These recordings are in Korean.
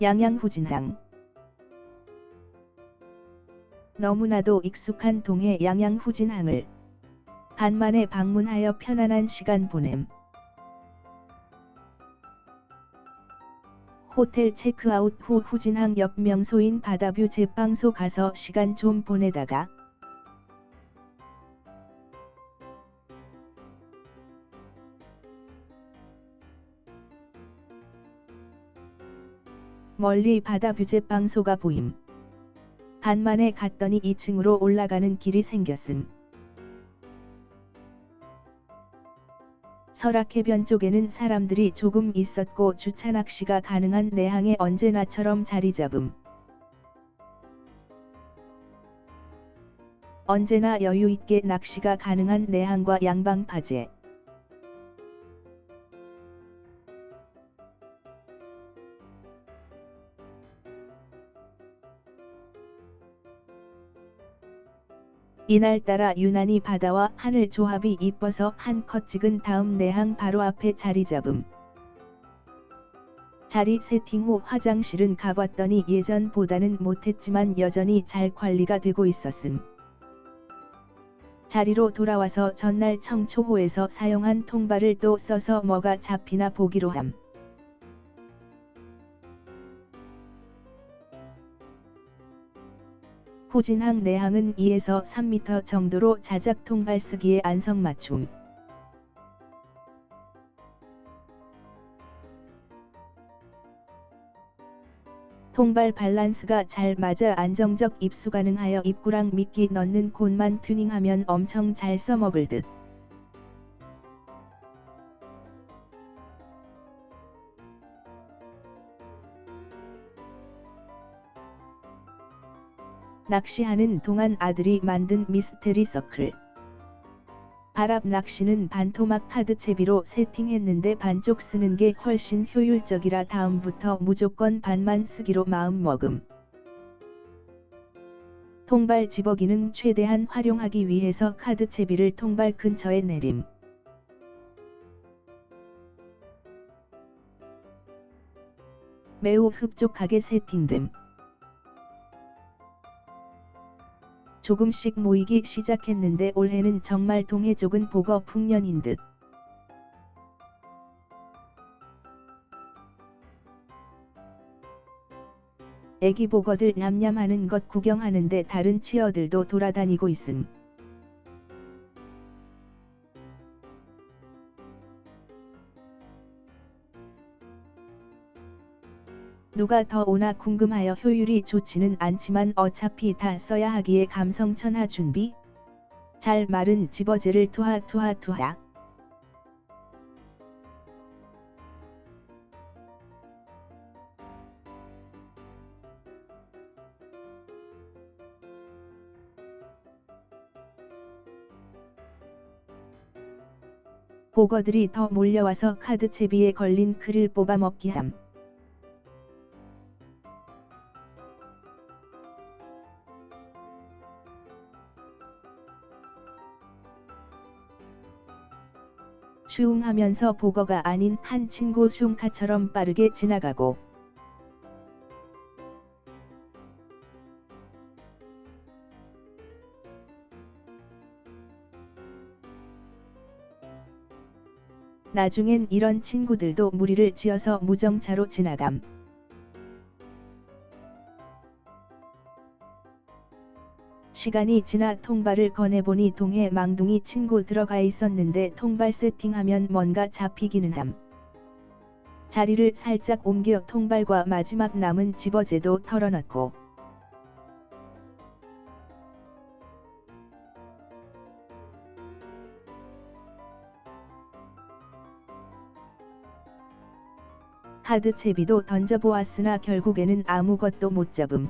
양양후진항 너무나도 익숙한 동해 양양후진항을 간만에 방문하여 편안한 시간 보냄. 호텔 체크아웃 후 후진항 옆 명소인 바다뷰 제빵소 가서 시간 좀 보내다가 멀리 바다 뷰 제빵소가 보임. 간만에 갔더니 2층으로 올라가는 길이 생겼음. 설악해변 쪽에는 사람들이 조금 있었고 주차 낚시가 가능한 내항에 언제나처럼 자리 잡음. 언제나 여유 있게 낚시가 가능한 내항과 양방파제. 이날따라 유난히 바다와 하늘 조합이 이뻐서 한 컷 찍은 다음 내항 바로 앞에 자리 잡음. 자리 세팅 후 화장실은 가봤더니 예전보다는 못했지만 여전히 잘 관리가 되고 있었음. 자리로 돌아와서 전날 청초호에서 사용한 통발을 또 써서 뭐가 잡히나 보기로 함. 후진항 내항은 2에서 3m 정도로 자작 통발 쓰기에 안성맞춤. 통발 밸런스가 잘 맞아 안정적 입수 가능하여 입구랑 미끼 넣는 곳만 튜닝하면 엄청 잘 써먹을 듯. 낚시하는 동안 아들이 만든 미스테리 서클. 바랍 낚시는 반토막 카드 채비로 세팅했는데 반쪽 쓰는 게 훨씬 효율적이라 다음부터 무조건 반만 쓰기로 마음먹음. 통발 집어 기능 최대한 활용하기 위해서 카드 채비를 통발 근처에 내림. 매우 흡족하게 세팅됨. 조금씩 모이기 시작했는데 올해는 정말 동해 쪽은 보거 풍년인 듯. 애기 보거들 냠냠하는 것 구경하는데 다른 치어들도 돌아다니고 있음. 누가 더 오나 궁금하여 효율이 좋지는 않지만 어차피 다 써야 하기에 감성 천하 준비. 잘 마른 집어제를 투하 투하 투하. 보거들이 더 몰려와서 카드 채비에 걸린 글을 뽑아먹기 함. 슝하면서 보거가 아닌 한 친구 슝카처럼 빠르게 지나가고 나중엔 이런 친구들도 무리를 지어서 무정차로 지나감. 시간이 지나 통발을 꺼내보니 동해 망둥이 친구 들어가 있었는데 통발 세팅하면 뭔가 잡히기는 함. 자리를 살짝 옮겨 통발과 마지막 남은 집어제도 털어넣고 카드 채비도 던져보았으나 결국에는 아무것도 못 잡음.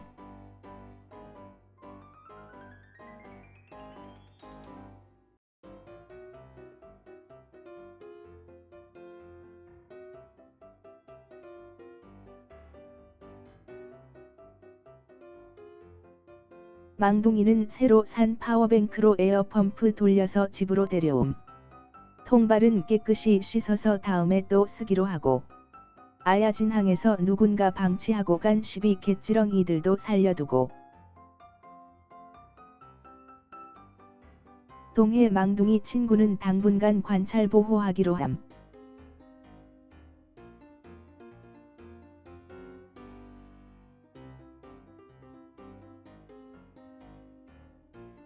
망둥이는 새로 산 파워뱅크로 에어펌프 돌려서 집으로 데려옴. 통발은 깨끗이 씻어서 다음에 또 쓰기로 하고 아야진항에서 누군가 방치하고 간 12개찌렁이들도 살려두고 동해 망둥이 친구는 당분간 관찰 보호하기로 함.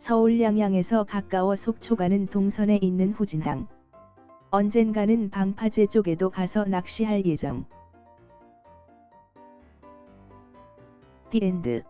서울 양양에서 가까워 속초 가는 동선에 있는 후진항. 언젠가는 방파제 쪽에도 가서 낚시할 예정. End